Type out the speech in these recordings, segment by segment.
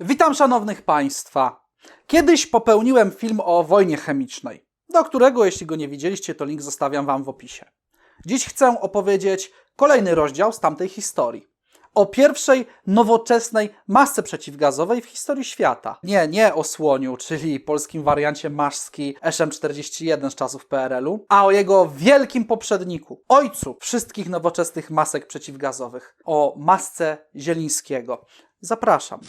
Witam szanownych Państwa. Kiedyś popełniłem film o wojnie chemicznej, do którego, jeśli go nie widzieliście, to link zostawiam Wam w opisie. Dziś chcę opowiedzieć kolejny rozdział z tamtej historii. O pierwszej nowoczesnej masce przeciwgazowej w historii świata. Nie, nie o słoniu, czyli polskim wariancie maszki SM-41 z czasów PRL-u, a o jego wielkim poprzedniku, ojcu wszystkich nowoczesnych masek przeciwgazowych, o masce Zielińskiego. Zapraszam.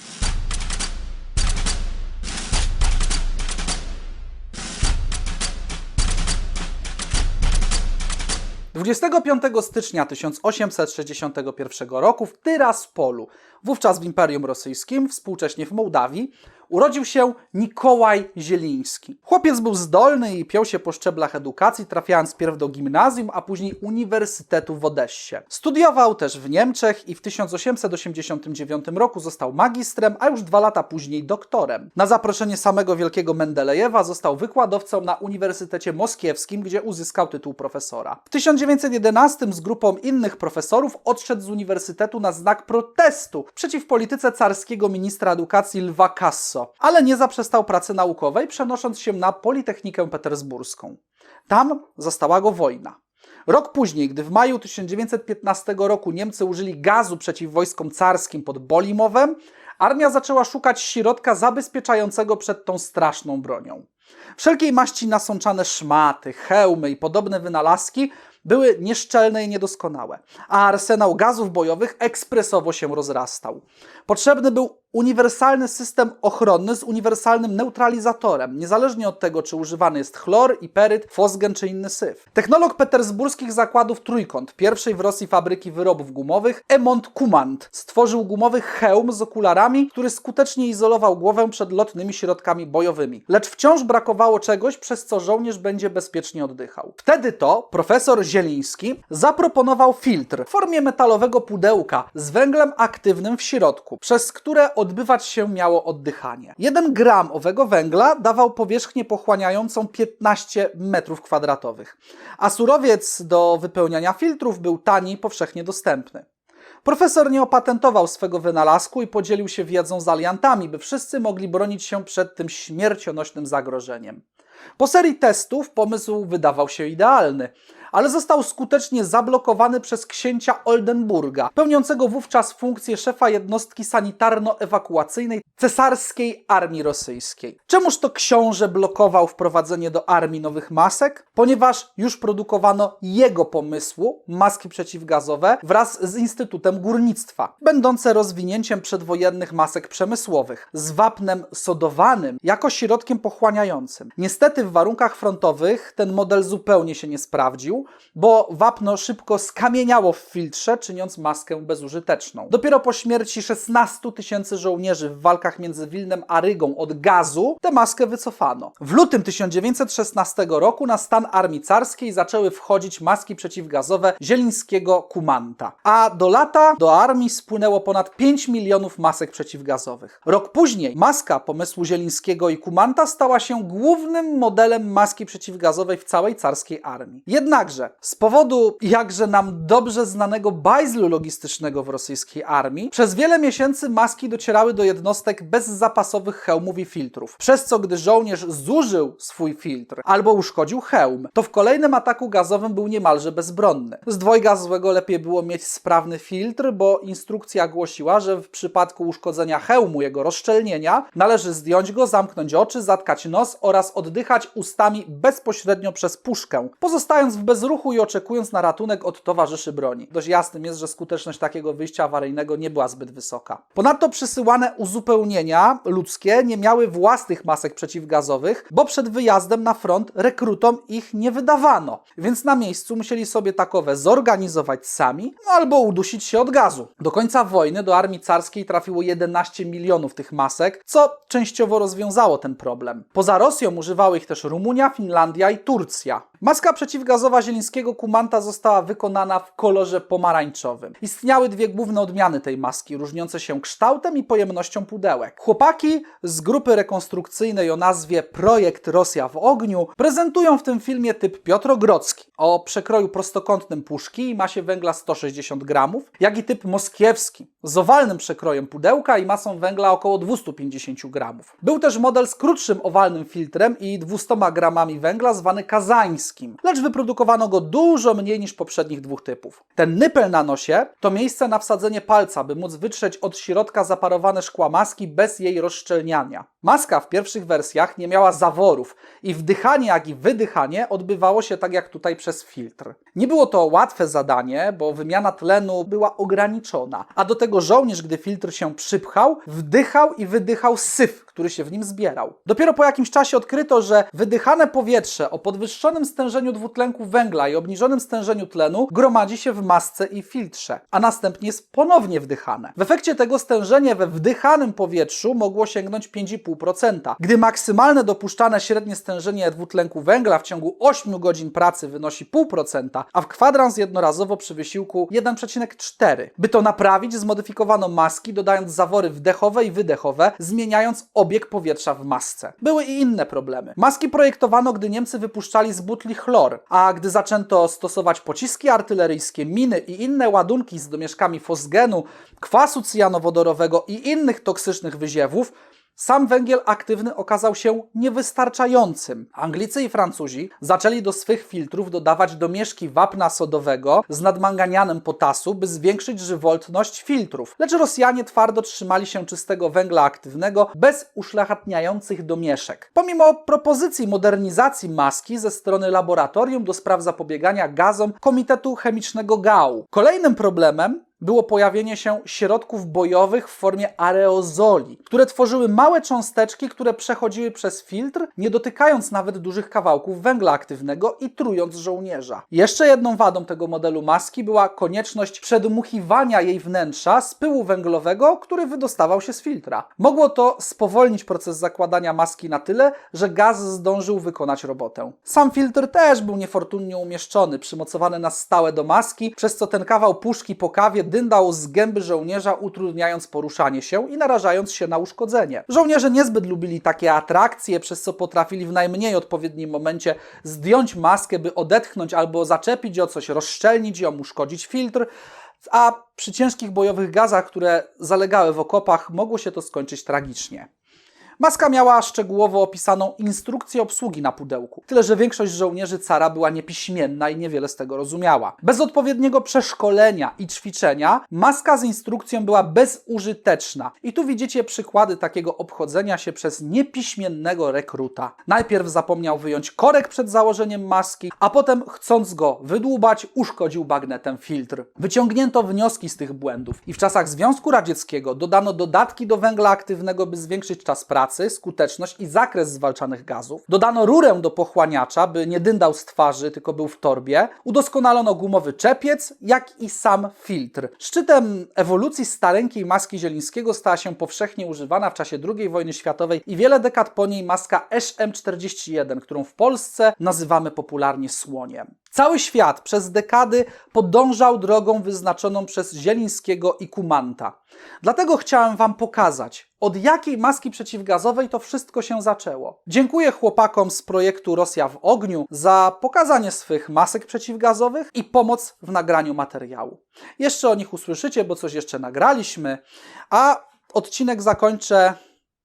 25 stycznia 1861 roku w Tyraspolu, wówczas w Imperium Rosyjskim, współcześnie w Mołdawii, urodził się Mikołaj Zieliński. Chłopiec był zdolny i piął się po szczeblach edukacji, trafiając pierw do gimnazjum, a później Uniwersytetu w Odessie. Studiował też w Niemczech i w 1889 roku został magistrem, a już dwa lata później doktorem. Na zaproszenie samego wielkiego Mendelejewa został wykładowcą na Uniwersytecie Moskiewskim, gdzie uzyskał tytuł profesora. W 1911 z grupą innych profesorów odszedł z uniwersytetu na znak protestu przeciw polityce carskiego ministra edukacji Lwa Ale nie zaprzestał pracy naukowej, przenosząc się na Politechnikę Petersburską. Tam zastała go wojna. Rok później, gdy w maju 1915 roku Niemcy użyli gazu przeciw wojskom carskim pod Bolimowem, armia zaczęła szukać środka zabezpieczającego przed tą straszną bronią. Wszelkiej maści nasączane szmaty, hełmy i podobne wynalazki były nieszczelne i niedoskonałe, a arsenał gazów bojowych ekspresowo się rozrastał. Potrzebny był uniwersalny system ochronny z uniwersalnym neutralizatorem, niezależnie od tego, czy używany jest chlor, iperyt, fosgen czy inny syf. Technolog petersburskich zakładów Trójkąt, pierwszej w Rosji fabryki wyrobów gumowych, Emont Kumant, stworzył gumowy hełm z okularami, który skutecznie izolował głowę przed lotnymi środkami bojowymi. Lecz wciąż brakowało czegoś, przez co żołnierz będzie bezpiecznie oddychał. Wtedy to profesor Zieliński zaproponował filtr w formie metalowego pudełka z węglem aktywnym w środku, przez które odbywać się miało oddychanie. 1 gram owego węgla dawał powierzchnię pochłaniającą 15 metrów kwadratowych, a surowiec do wypełniania filtrów był tani i powszechnie dostępny. Profesor nie opatentował swego wynalazku i podzielił się wiedzą z aliantami, by wszyscy mogli bronić się przed tym śmiercionośnym zagrożeniem. Po serii testów pomysł wydawał się idealny, ale został skutecznie zablokowany przez księcia Oldenburga, pełniącego wówczas funkcję szefa jednostki sanitarno-ewakuacyjnej cesarskiej armii rosyjskiej. Czemuż to książę blokował wprowadzenie do armii nowych masek? Ponieważ już produkowano jego pomysłu, maski przeciwgazowe, wraz z Instytutem Górnictwa, będące rozwinięciem przedwojennych masek przemysłowych, z wapnem sodowanym jako środkiem pochłaniającym. Niestety w warunkach frontowych ten model zupełnie się nie sprawdził, bo wapno szybko skamieniało w filtrze, czyniąc maskę bezużyteczną. Dopiero po śmierci 16 tysięcy żołnierzy w walkach między Wilnem a Rygą od gazu tę maskę wycofano. W lutym 1916 roku na stan armii carskiej zaczęły wchodzić maski przeciwgazowe Zielińskiego Kumanta, a do lata do armii spłynęło ponad 5 milionów masek przeciwgazowych. Rok później maska pomysłu Zielińskiego i Kumanta stała się głównym modelem maski przeciwgazowej w całej carskiej armii. Jednakże z powodu jakże nam dobrze znanego bajzlu logistycznego w rosyjskiej armii, przez wiele miesięcy maski docierały do jednostek bez zapasowych hełmów i filtrów. Przez co gdy żołnierz zużył swój filtr albo uszkodził hełm, to w kolejnym ataku gazowym był niemalże bezbronny. Z dwojga złego lepiej było mieć sprawny filtr, bo instrukcja głosiła, że w przypadku uszkodzenia hełmu, jego rozszczelnienia, należy zdjąć go, zamknąć oczy, zatkać nos oraz oddychać ustami bezpośrednio przez puszkę, pozostając w bezruchu i oczekując na ratunek od towarzyszy broni. Dość jasnym jest, że skuteczność takiego wyjścia awaryjnego nie była zbyt wysoka. Ponadto przysyłane uzupełnienia ludzkie nie miały własnych masek przeciwgazowych, bo przed wyjazdem na front rekrutom ich nie wydawano, więc na miejscu musieli sobie takowe zorganizować sami no albo udusić się od gazu. Do końca wojny do armii carskiej trafiło 11 milionów tych masek, co częściowo rozwiązało ten problem. Poza Rosją używały ich też Rumunia, Finlandia i Turcja. Maska przeciwgazowa zielińskiego kumanta została wykonana w kolorze pomarańczowym. Istniały dwie główne odmiany tej maski, różniące się kształtem i pojemnością pudełek. Chłopaki z grupy rekonstrukcyjnej o nazwie Projekt Rosja w ogniu prezentują w tym filmie typ Piotrogrodzki o przekroju prostokątnym puszki i masie węgla 160 gramów, jak i typ moskiewski z owalnym przekrojem pudełka i masą węgla około 250 gramów. Był też model z krótszym owalnym filtrem i 200 gramami węgla zwany kazańskim, lecz go dużo mniej niż poprzednich dwóch typów. Ten nypel na nosie to miejsce na wsadzenie palca, by móc wytrzeć od środka zaparowane szkła maski bez jej rozszczelniania. Maska w pierwszych wersjach nie miała zaworów i wdychanie jak i wydychanie odbywało się tak jak tutaj przez filtr. Nie było to łatwe zadanie, bo wymiana tlenu była ograniczona, a do tego żołnierz, gdy filtr się przypchał, wdychał i wydychał syf, który się w nim zbierał. Dopiero po jakimś czasie odkryto, że wydychane powietrze o podwyższonym stężeniu dwutlenku węgla i obniżonym stężeniu tlenu gromadzi się w masce i filtrze, a następnie jest ponownie wdychane. W efekcie tego stężenie we wdychanym powietrzu mogło sięgnąć 5,5%, gdy maksymalne dopuszczane średnie stężenie dwutlenku węgla w ciągu 8 godzin pracy wynosi 0,5%, a w kwadrans jednorazowo przy wysiłku 1,4. By to naprawić, zmodyfikowano maski, dodając zawory wdechowe i wydechowe, zmieniając obieg powietrza w masce. Były i inne problemy. Maski projektowano, gdy Niemcy wypuszczali z butli chlor, a gdy zaczęto stosować pociski artyleryjskie, miny i inne ładunki z domieszkami fosgenu, kwasu cyjanowodorowego i innych toksycznych wyziewów, sam węgiel aktywny okazał się niewystarczającym. Anglicy i Francuzi zaczęli do swych filtrów dodawać domieszki wapna sodowego z nadmanganianem potasu, by zwiększyć żywotność filtrów. Lecz Rosjanie twardo trzymali się czystego węgla aktywnego bez uszlachetniających domieszek. Pomimo propozycji modernizacji maski ze strony Laboratorium do Spraw Zapobiegania Gazom Komitetu Chemicznego GAU. Kolejnym problemem było pojawienie się środków bojowych w formie aerozoli, które tworzyły małe cząsteczki, które przechodziły przez filtr, nie dotykając nawet dużych kawałków węgla aktywnego i trując żołnierza. Jeszcze jedną wadą tego modelu maski była konieczność przedmuchiwania jej wnętrza z pyłu węglowego, który wydostawał się z filtra. Mogło to spowolnić proces zakładania maski na tyle, że gaz zdążył wykonać robotę. Sam filtr też był niefortunnie umieszczony, przymocowany na stałe do maski, przez co ten kawał puszki po kawie dyndał z gęby żołnierza, utrudniając poruszanie się i narażając się na uszkodzenie. Żołnierze niezbyt lubili takie atrakcje, przez co potrafili w najmniej odpowiednim momencie zdjąć maskę, by odetchnąć albo zaczepić o coś, rozszczelnić ją, uszkodzić filtr, a przy ciężkich bojowych gazach, które zalegały w okopach, mogło się to skończyć tragicznie. Maska miała szczegółowo opisaną instrukcję obsługi na pudełku, tyle że większość żołnierzy cara była niepiśmienna i niewiele z tego rozumiała. Bez odpowiedniego przeszkolenia i ćwiczenia maska z instrukcją była bezużyteczna. I tu widzicie przykłady takiego obchodzenia się przez niepiśmiennego rekruta. Najpierw zapomniał wyjąć korek przed założeniem maski, a potem chcąc go wydłubać, uszkodził bagnetem filtr. Wyciągnięto wnioski z tych błędów i w czasach Związku Radzieckiego dodano dodatki do węgla aktywnego, by zwiększyć czas pracy pracy, skuteczność i zakres zwalczanych gazów. Dodano rurę do pochłaniacza, by nie dyndał z twarzy, tylko był w torbie. Udoskonalono gumowy czepiec, jak i sam filtr. Szczytem ewolucji stareńkiej maski Zielińskiego stała się powszechnie używana w czasie II wojny światowej i wiele dekad po niej maska SM41, którą w Polsce nazywamy popularnie słoniem. Cały świat przez dekady podążał drogą wyznaczoną przez Zielińskiego i Kumanta. Dlatego chciałem Wam pokazać, od jakiej maski przeciwgazowej to wszystko się zaczęło. Dziękuję chłopakom z projektu Rosja w ogniu za pokazanie swych masek przeciwgazowych i pomoc w nagraniu materiału. Jeszcze o nich usłyszycie, bo coś jeszcze nagraliśmy, a odcinek zakończę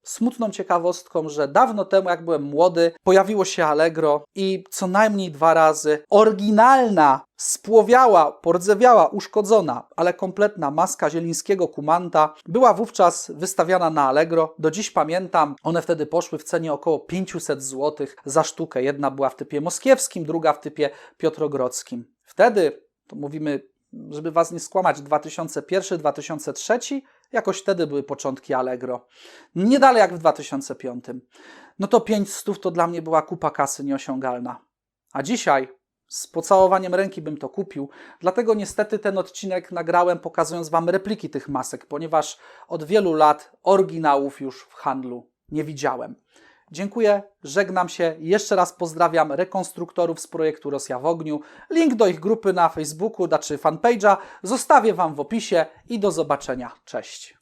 smutną ciekawostką, że dawno temu, jak byłem młody, pojawiło się Allegro i co najmniej dwa razy oryginalna, spłowiała, pordzewiała, uszkodzona, ale kompletna maska zielińskiego kumanta była wówczas wystawiana na Allegro. Do dziś pamiętam, one wtedy poszły w cenie około 500 zł za sztukę. Jedna była w typie moskiewskim, druga w typie piotrogrodzkim. Wtedy, to mówimy, żeby was nie skłamać, 2001-2003 Jakoś wtedy były początki Allegro. Nie dalej jak w 2005. No to 500 to dla mnie była kupa kasy nieosiągalna. A dzisiaj z pocałowaniem ręki bym to kupił. Dlatego niestety ten odcinek nagrałem pokazując Wam repliki tych masek, ponieważ od wielu lat oryginałów już w handlu nie widziałem. Dziękuję, żegnam się. Jeszcze raz pozdrawiam rekonstruktorów z projektu Rosja w ogniu. Link do ich grupy na Facebooku, znaczy fanpage'a zostawię Wam w opisie i do zobaczenia. Cześć.